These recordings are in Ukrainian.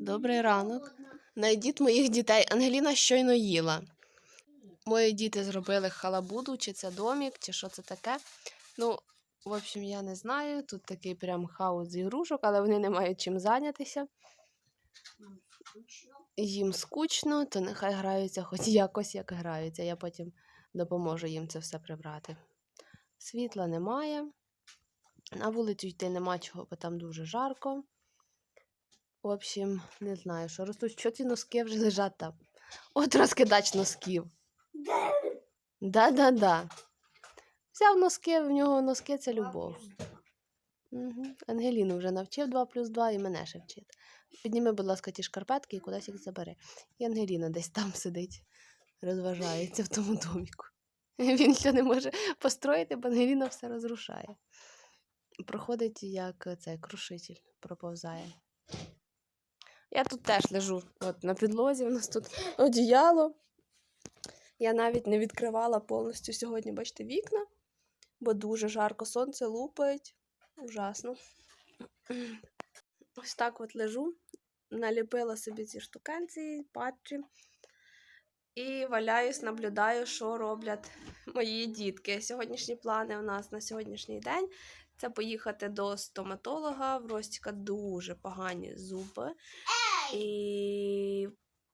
Добрий ранок. Найдіть моїх дітей. Ангеліна щойно їла. Мої діти зробили халабуду, чи це домік, чи що це таке. Ну, в общем, я не знаю. Тут такий прям хаос з ігрушок, але вони не мають чим зайнятися. Їм скучно, то нехай граються хоч якось як граються. Я потім допоможу їм це все прибрати. Світла немає. На вулицю йти нема чого, бо там дуже жарко. В общем, не знаю, що ростуть. Що ці носки вже лежать там? От розкидач носків. Да-да-да. Взяв носки, в нього носки це любов. Угу. Ангеліну вже навчив 2 плюс 2 і мене ще вчить. Підніми, будь ласка, ті шкарпетки і кудись їх забери. І Ангеліна десь там сидить, розважається в тому доміку. Він ще не може построїти, бо Ангеліна все розрушає. Проходить як цей крушитель, проповзає. Я тут теж лежу от на підлозі, у нас тут одіяло. Я навіть не відкривала повністю сьогодні, бачите, вікна, бо дуже жарко сонце лупить. Ужасно. Ось так от лежу, наліпила собі ці штукенці, патчі. І валяюсь, наблюдаю, що роблять мої дітки. Сьогоднішні плани у нас на сьогоднішній день це поїхати до стоматолога. В Ростіка дуже погані зуби. І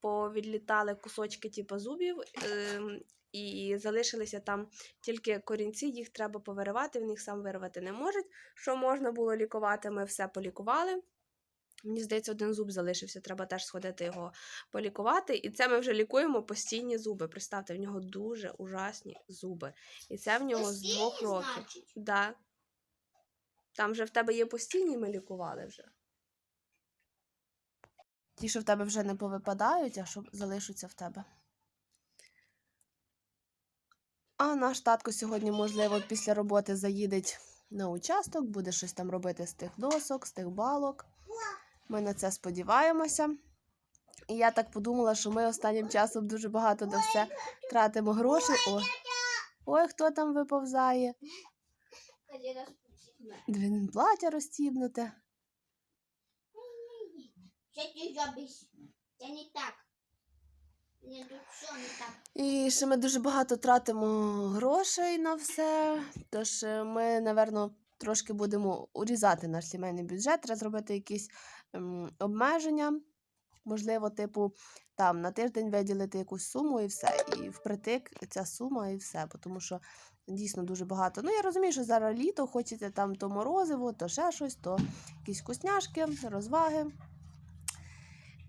повідлітали кусочки типу, зубів. ем, І залишилися там тільки корінці, їх треба повиривати, він їх сам вирвати не можуть. Що можна було лікувати, ми все полікували. Мені здається, один зуб залишився, треба теж сходити його полікувати. І це ми вже лікуємо постійні зуби. Представте, в нього дуже ужасні зуби. І це в нього з двох років. Да. Там вже в тебе є постійні, ми лікували вже. Ті, що в тебе вже не повипадають, а що залишаться в тебе. А наш татко сьогодні, можливо, після роботи заїде на участок, буде щось там робити з тих досок, з тих балок. Ми на це сподіваємося. І я так подумала, що ми останнім часом дуже багато на все тратимо грошей. О, ой, хто там виповзає? Двін плаття розстібнуте. Що ти зробиш? Це не так. Не тут все не так. І ще ми дуже багато тратимо грошей на все. Тож е, ми, напевно, трошки будемо урізати наш сімейний бюджет, треба зробити якісь ем, обмеження. Можливо, типу, там на тиждень виділити якусь суму і все. І впритик ця сума і все. Тому що дійсно дуже багато. Ну, я розумію, що зараз літо, хочеться там то морозиво, то ще щось, то якісь вкусняшки, розваги.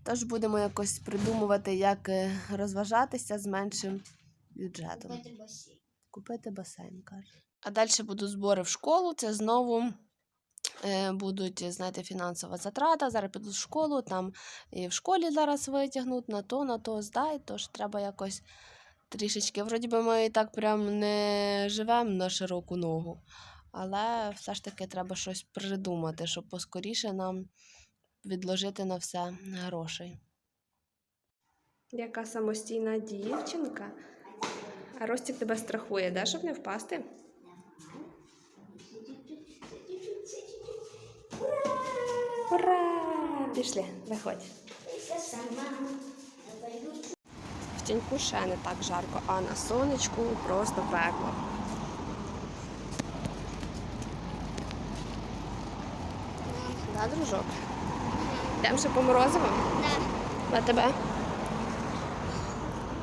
Тож будемо якось придумувати, як е, розважатися з меншим бюджетом. Купити басейн. Купити басейн, каже. А далі будуть збори в школу. Це знову е, будуть, знаєте, фінансова затрата. Зараз підуть в школу, там і в школі зараз витягнуть на то, на то здай. Тож треба якось трішечки. Вроді би ми і так прям не живемо на широку ногу. Але все ж таки треба щось придумати, щоб поскоріше нам відложити на все грошей. Яка самостійна дівчинка. А Ростік тебе страхує, да, щоб не впасти? Ура! Пішли, виходь. Тіньку ще не так жарко, а на сонечку просто пекло. Да, дружок? Йдемо ще по морозиво? Да. На тебе?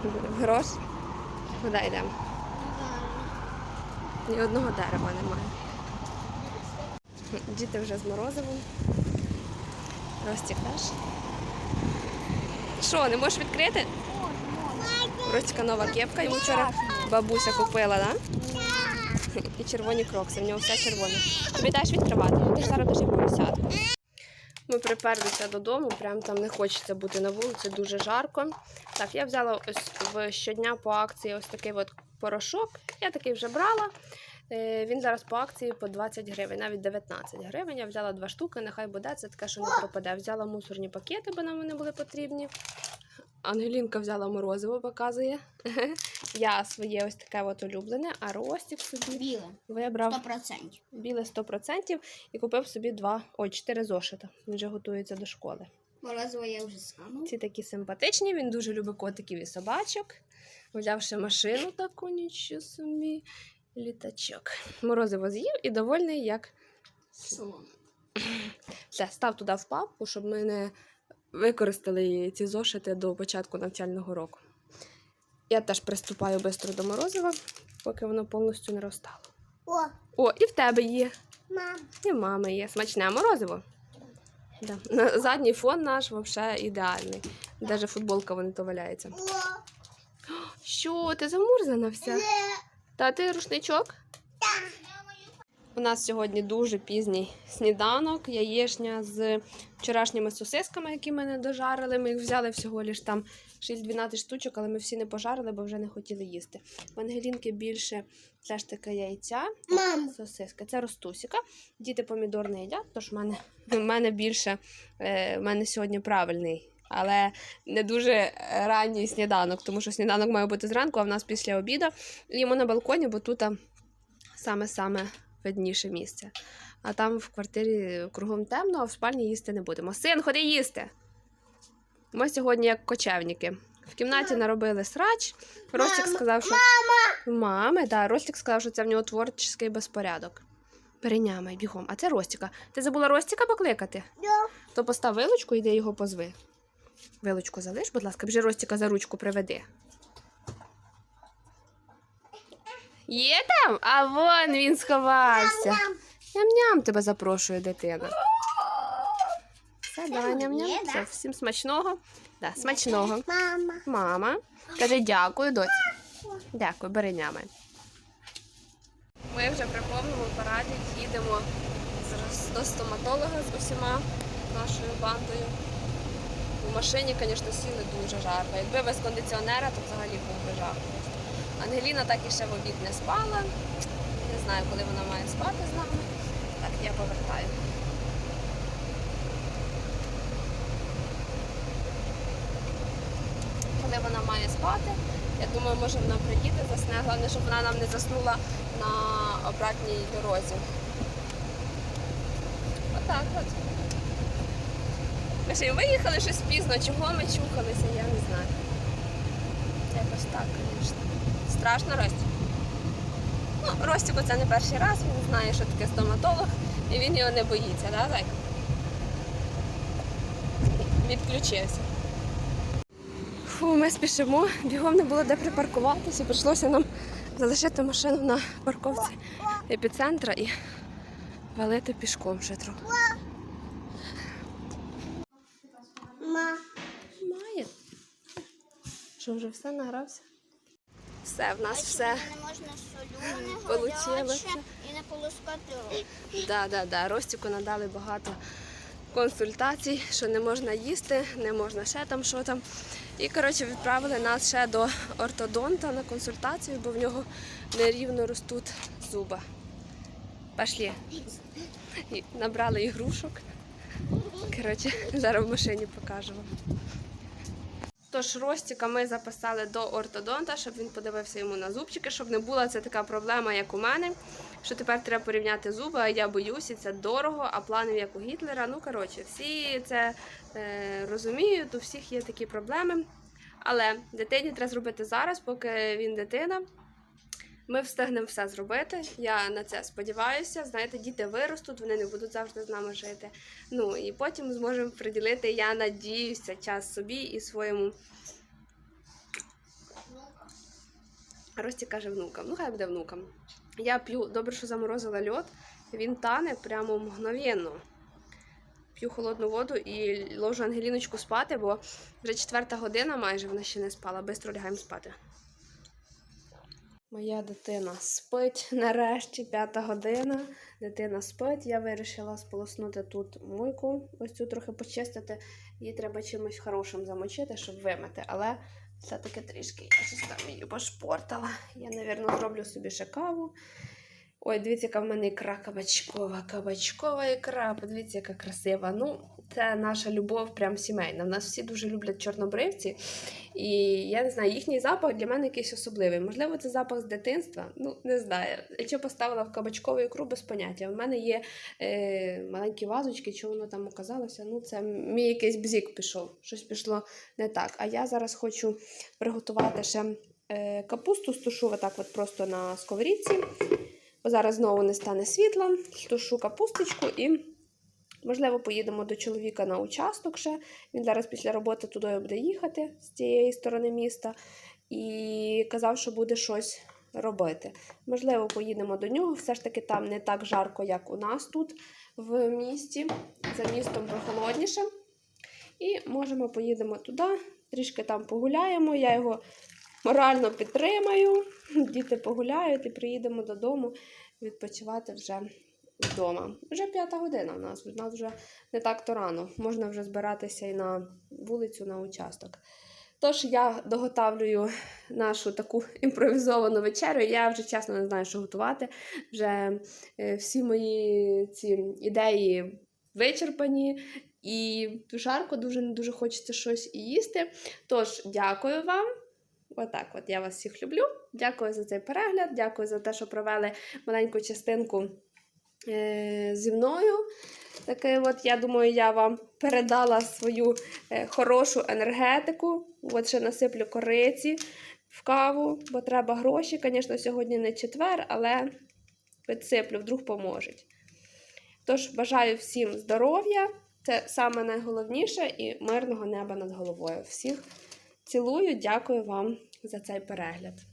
В грош? Куди йдемо? Ні одного дерева немає. Діти вже з морозивом. Ростік теж. Що, не можеш відкрити? Ростіка нова кепка, йому вчора бабуся купила? Да? І червоні крокси, в нього все червоне. Тобі теж відкривати, ти ж зараз дуже поросятку. Ми приперлися додому, прям там не хочеться бути на вулиці, дуже жарко. Так, я взяла ось в щодня по акції ось такий от порошок. Я такий вже брала. Е, Він зараз по акції по 20 гривень, навіть 19 гривень. Я взяла два штуки, нехай буде, це таке, що не пропаде. Взяла мусорні пакети, бо нам вони були потрібні. Ангелінка взяла морозиво, показує. Я своє ось таке от улюблене, а Ростік собі Біле. вибрав Сто процентів. біле 100% і купив собі два, ой, чотири зошита. Він вже готується до школи. Морозиво я вже сама. Ці такі симпатичні, він дуже любить котиків і собачок. Взявши машину таку, нічого собі, літачок. Морозиво з'їв і довольний, як Солоно. все, став туди в папку, щоб ми не використали ці зошити до початку навчального року. Я теж приступаю швидко до морозива, поки воно повністю не розтало. О, О, і в тебе є, мам. і в мами є. Смачне морозиво. Да. На- Задній фон наш взагалі ідеальний. Даже футболка вон то валяється. О, Що, ти замурзана вся? Та ти рушничок? У нас сьогодні дуже пізній сніданок, яєшня з вчорашніми сосисками, які ми не дожарили. Ми їх взяли всього лиш там 6-12 штучок, але ми всі не пожарили, бо вже не хотіли їсти. В Ангелінки більше все ж таки яйця, Мам. сосиски. Це ростусіка. Діти помідор не їдять, тож в мене, в мене більше е, в мене сьогодні правильний. Але не дуже ранній сніданок, тому що сніданок має бути зранку, а в нас після обіду. Їмо на балконі, бо тут саме-саме видніше місце. А там в квартирі кругом темно, а в спальні їсти не будемо. Син, ходи їсти. Ми сьогодні як кочевники. В кімнаті наробили срач. Ростик сказав, що. Мами, да, Ростик сказав, що це в нього творчий безпорядок. Перенямай бігом. А це Ростіка. Ти забула Ростіка покликати? То постав вилочку йди його позви. Вилочку залиш, будь ласка, біжи Ростіка за ручку приведи. Є там? А вон він сховався. Ням-ням тебе запрошує дитина. Все, давай ням-ням. Все, всім смачного. Да, смачного. Мама. Мама. Каже дякую, доці. Дякую, бери нями. Ми вже при повному параді їдемо до стоматолога з усіма нашою бандою. У машині, звісно, сіли дуже жарко. Якби без кондиціонера, то взагалі був би жарко. Ангеліна так і ще в обід не спала. Не знаю, коли вона має спати з нами. Так, я повертаю. Коли вона має спати, я думаю, може вона приїде, засне. Головне, щоб вона нам не заснула на обратній дорозі. Отак от. Ми ще й виїхали щось пізно, чого ми чухалися, я не знаю. Якось так, звісно. Страшно Ростік? Ну, Ростіку це не перший раз, він знає, що таке стоматолог, і він його не боїться, да, зайка? Відключився. Фу, ми спішимо, бігом не було де припаркуватися, прийшлося нам залишити машину на парковці епіцентра і валити пішком ще трохи. Ма. Має. Що вже все награвся? Все, в нас все. Не можна Получилося. і не полоскати. Да, да, да. Ростіку надали багато консультацій, що не можна їсти, не можна ще там, що там. І коротше відправили нас ще до ортодонта на консультацію, бо в нього нерівно ростуть зуби. Пошли. І набрали ігрушок. Коротше, зараз в машині покажу вам. Тож Ростіка ми записали до ортодонта, щоб він подивився йому на зубчики, щоб не була це така проблема, як у мене. Що тепер треба порівняти зуби, а я боюся, це дорого, а планів як у Гітлера. Ну, коротше, всі це е, розуміють, у всіх є такі проблеми. Але дитині треба зробити зараз, поки він дитина. Ми встигнемо все зробити. Я на це сподіваюся. Знаєте, діти виростуть, вони не будуть завжди з нами жити. Ну і потім зможемо приділити, я надіюся, час собі і своєму. Рості каже внукам. Ну, хай буде внукам. Я п'ю, добре, що заморозила льод, він тане прямо мгновенно. П'ю холодну воду і ложу Ангеліночку спати, бо вже четверта година майже вона ще не спала. Бистро лягаємо спати. Моя дитина спить нарешті, п'ята година. Дитина спить. Я вирішила сполоснути тут мойку, ось цю трохи почистити. Її треба чимось хорошим замочити, щоб вимити. Але все-таки трішки я щось там її пошпортала. Я, мабуть, зроблю собі ще каву Ой, дивіться, яка в мене ікра кабачкова, кабачкова ікра. Подивіться, яка красива. Ну, це наша любов прям сімейна. В нас всі дуже люблять чорнобривці. І я не знаю, їхній запах для мене якийсь особливий. Можливо, це запах з дитинства. Ну, не знаю. Якщо поставила в кабачкову ікру без поняття. У мене є е, маленькі вазочки, що воно там оказалося. Ну, це мій якийсь бзік пішов. Щось пішло не так. А я зараз хочу приготувати ще е, капусту, стушу отак от просто на сковорідці. Зараз знову не стане світла, тушу капусточку і, можливо, поїдемо до чоловіка на участок ще. Він зараз після роботи туди буде їхати з цієї сторони міста і казав, що буде щось робити. Можливо, поїдемо до нього. Все ж таки там не так жарко, як у нас тут в місті. За містом прохолодніше. І можемо поїдемо туди, трішки там погуляємо. Я його морально підтримаю. Діти погуляють і приїдемо додому відпочивати вже вдома. Вже п'ята година у нас. У нас вже не так то рано. Можна вже збиратися і на вулицю, на участок. Тож я доготавлюю нашу таку імпровізовану вечерю. Я вже чесно не знаю, що готувати. Вже е, всі мої ці ідеї вичерпані. І жарко дуже не дуже хочеться щось їсти. Тож, дякую вам. Отак, от я вас всіх люблю. Дякую за цей перегляд, дякую за те, що провели маленьку частинку е, зі мною. Таке от, я думаю, я вам передала свою е, хорошу енергетику. От ще насиплю кориці в каву, бо треба гроші. Звісно, сьогодні не четвер, але підсиплю, вдруг поможуть. Тож бажаю всім здоров'я, це саме найголовніше, і мирного неба над головою. Всіх цілую, дякую вам за цей перегляд.